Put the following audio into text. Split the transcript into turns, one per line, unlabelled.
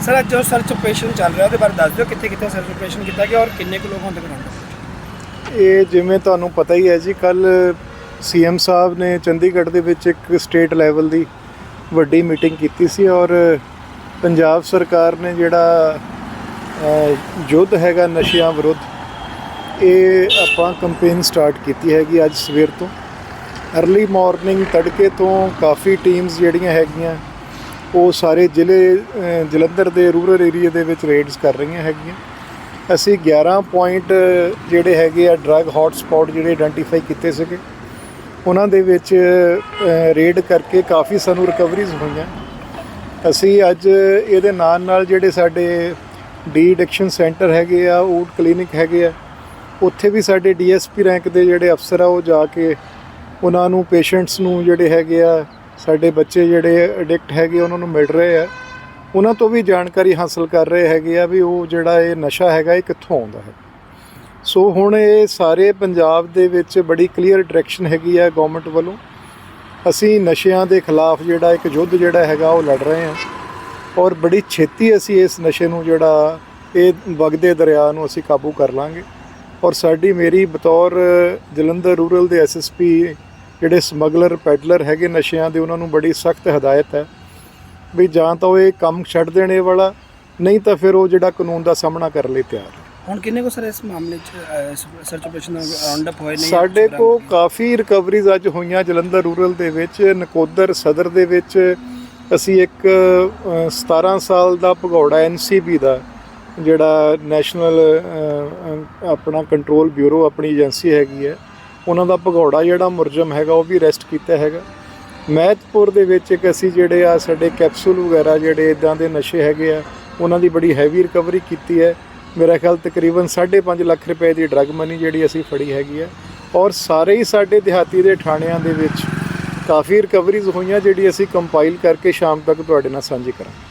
Sir ਅੱਜ ਜੋ search operation ਚੱਲ ਰਿਹਾ ਉਹਦੇ ਬਾਰੇ ਦੱਸ ਦਿਓ ਕਿੱਥੇ ਕਿੱਥੇ ਸਰਚ ਆਪਰੇਸ਼ਨ ਕੀਤਾ ਗਿਆ ਔਰ ਕਿੰਨੇ ਕੁ ਲੋਕ ਹੁਣ ਤੱਕ ਗਰਾਊਂਡ
ਇਹ ਜਿਵੇਂ ਤੁਹਾਨੂੰ ਪਤਾ ਹੀ ਹੈ ਜੀ ਕੱਲ ਸੀਐਮ ਸਾਹਿਬ ਨੇ ਚੰਡੀਗੜ੍ਹ ਦੇ ਵਿੱਚ ਇੱਕ ਸਟੇਟ ਲੈਵਲ ਦੀ ਵੱਡੀ ਮੀਟਿੰਗ ਕੀਤੀ ਸੀ ਔਰ ਪੰਜਾਬ ਸਰਕਾਰ ਨੇ ਜਿਹੜਾ ਅ, ਯੁੱਧ ਹੈਗਾ ਨਸ਼ਿਆਂ ਵਿਰੁੱਧ ਇਹ ਆਪਾਂ ਕੰਪੇਨ ਸਟਾਰਟ ਕੀਤੀ ਹੈਗੀ ਅੱਜ ਸਵੇਰ ਤੋਂ। ਅਰਲੀ ਮਾਰਨਿੰਗ ਤੜਕੇ ਤੋਂ ਕਾਫੀ ਟੀਮਸ ਜਿਹੜੀਆਂ ਹੈਗੀਆਂ, ਉਹ ਸਾਰੇ ਜ਼ਿਲ੍ਹੇ ਜਲੰਧਰ ਦੇ ਰੂਰਲ ਏਰੀਆ ਦੇ ਵਿੱਚ ਰੇਡਸ ਕਰ ਰਹੀਆਂ ਹੈਗੀਆਂ। ਅਸੀਂ 11 ਪੁਆਇੰਟ ਜਿਹੜੇ ਹੈਗੇ ਆ ਡਰੱਗ ਹੌਟ ਸਪੌਟ ਜਿਹੜੇ ਆਇਡੈਂਟੀਫਾਈ ਕੀਤੇ ਸੀਗੇ, ਉਹਨਾਂ ਦੇ ਵਿੱਚ ਰੇਡ ਕਰਕੇ ਕਾਫੀ ਸਾਨੂੰ ਰਿਕਵਰੀਜ਼ ਹੋਈਆਂ। ਅਸੀਂ ਅੱਜ ਇਹਦੇ ਨਾਲ ਨਾਲ ਜਿਹੜੇ ਸਾਡੇ ਡੀ ਐਡਿਕਸ਼ਨ ਸੈਂਟਰ ਹੈਗੇ ਆ ਊਡ ਕਲੀਨਿਕ ਹੈਗੇ ਆ ਉੱਥੇ ਵੀ ਸਾਡੇ ਡੀਐਸਪੀ ਰੈਂਕ ਦੇ ਜਿਹੜੇ ਅਫਸਰ ਆ, ਉਹ ਜਾ ਕੇ ਉਹਨਾਂ ਨੂੰ, ਪੇਸ਼ੈਂਟਸ ਨੂੰ ਜਿਹੜੇ ਹੈਗੇ ਆ, ਸਾਡੇ ਬੱਚੇ ਜਿਹੜੇ ਐਡਿਕਟ ਹੈਗੇ, ਉਹਨਾਂ ਨੂੰ ਮਿਲ ਰਹੇ ਆ। ਉਹਨਾਂ ਤੋਂ ਵੀ ਜਾਣਕਾਰੀ ਹਾਸਲ ਕਰ ਰਹੇ ਹੈਗੇ ਆ ਵੀ ਉਹ ਜਿਹੜਾ ਇਹ ਨਸ਼ਾ ਹੈਗਾ, ਇਹ ਕਿੱਥੋਂ ਆਉਂਦਾ ਹੈ। ਸੋ ਹੁਣ ਇਹ ਸਾਰੇ ਪੰਜਾਬ ਦੇ ਵਿੱਚ ਬੜੀ ਕਲੀਅਰ ਡਾਇਰੈਕਸ਼ਨ ਹੈਗੀ ਆ ਗਵਰਨਮੈਂਟ ਵੱਲੋਂ। ਅਸੀਂ ਨਸ਼ਿਆਂ ਦੇ ਖਿਲਾਫ ਜਿਹੜਾ ਇੱਕ ਯੁੱਧ ਜਿਹੜਾ ਹੈਗਾ, ਉਹ ਲੜ ਰਹੇ ਹਾਂ। ਔਰ ਬੜੀ ਛੇਤੀ ਅਸੀਂ ਇਸ ਨਸ਼ੇ ਨੂੰ ਜਿਹੜਾ, ਇਹ ਵਗਦੇ ਦਰਿਆ ਨੂੰ ਅਸੀਂ ਕਾਬੂ ਕਰ ਲਾਂਗੇ। ਔਰ ਸਾਡੀ ਮੇਰੀ ਬਤੌਰ ਜਲੰਧਰ ਰੂਰਲ ਦੇ ਐਸਐਸਪੀ ਜਿਹੜੇ ਸਮਗਲਰ ਪੈਡਲਰ ਹੈਗੇ ਨਸ਼ਿਆਂ ਦੇ ਉਹਨਾਂ ਨੂੰ ਬੜੀ ਸਖਤ ਹਦਾਇਤ ਹੈ ਵੀ ਜਾਂ ਤਾਂ ਉਹ ਇਹ ਕੰਮ ਛੱਡ ਦੇਣ ਵਾਲਾ ਨਹੀਂ ਤਾਂ ਫਿਰ ਉਹ ਜਿਹੜਾ ਕਾਨੂੰਨ ਦਾ ਸਾਹਮਣਾ ਕਰਨ ਲਈ ਤਿਆਰ
ਹੁਣ ਕਿੰਨੇ ਕੋ ਸਰ ਇਸ ਮਾਮਲੇ 'ਚ ਸਰਚ ਆਪਰੇਸ਼ਨ ਦਾ ਰਾਉਂਡ ਅਪ ਹੋਏ ਨੇ
ਸਾਡੇ ਕੋ ਕਾਫੀ ਰਿਕਵਰੀਜ਼ ਅੱਜ ਹੋਈਆਂ ਜਲੰਧਰ ਰੂਰਲ ਦੇ ਵਿੱਚ ਨਕੋਦਰ ਸਦਰ ਦੇ ਵਿੱਚ। ਅਸੀਂ ਇੱਕ ਅ, 17 ਸਾਲ ਦਾ ਭਗੌੜਾ ਐਨਸੀਬੀ ਦਾ ਜਿਹੜਾ ਨੈਸ਼ਨਲ ਆਪਣਾ ਕੰਟਰੋਲ ਬਿਊਰੋ ਆਪਣੀ ਏਜੰਸੀ ਹੈਗੀ ਹੈ, ਉਹਨਾਂ ਦਾ ਭਗੌੜਾ ਜਿਹੜਾ ਮੁਰਜਮ ਹੈਗਾ, ਉਹ ਵੀ ਅਰੈਸਟ ਕੀਤਾ ਹੈਗਾ। ਮਹਿਤਪੁਰ ਦੇ ਵਿੱਚ ਇੱਕ ਅਸੀਂ ਜਿਹੜੇ ਆ, ਸਾਡੇ ਕੈਪਸੂਲ ਵਗੈਰਾ ਜਿਹੜੇ ਇਦਾਂ ਦੇ ਨਸ਼ੇ ਹੈਗੇ ਆ, ਉਹਨਾਂ ਦੀ ਬੜੀ ਹੈਵੀ ਰਿਕਵਰੀ ਕੀਤੀ ਹੈ। ਮੇਰਾ ਖਿਆਲ ਤਕਰੀਬਨ 5.5 ਲੱਖ ਰੁਪਏ ਦੀ ਡਰੱਗ ਮਨੀ ਜਿਹੜੀ ਅਸੀਂ ਫੜੀ ਹੈਗੀ ਹੈ। ਔਰ ਸਾਰੇ ਹੀ ਸਾਡੇ ਦਿਹਾਤੀ ਦੇ ਥਾਣਿਆਂ ਦੇ ਵਿੱਚ ਕਾਫੀ ਰਿਕਵਰੀਜ਼ ਹੋਈਆਂ, ਜਿਹੜੀ ਅਸੀਂ ਕੰਪਾਈਲ ਕਰਕੇ ਸ਼ਾਮ ਤੱਕ ਤੁਹਾਡੇ ਨਾਲ ਸਾਂਝੀ ਕਰਾਂਗੇ।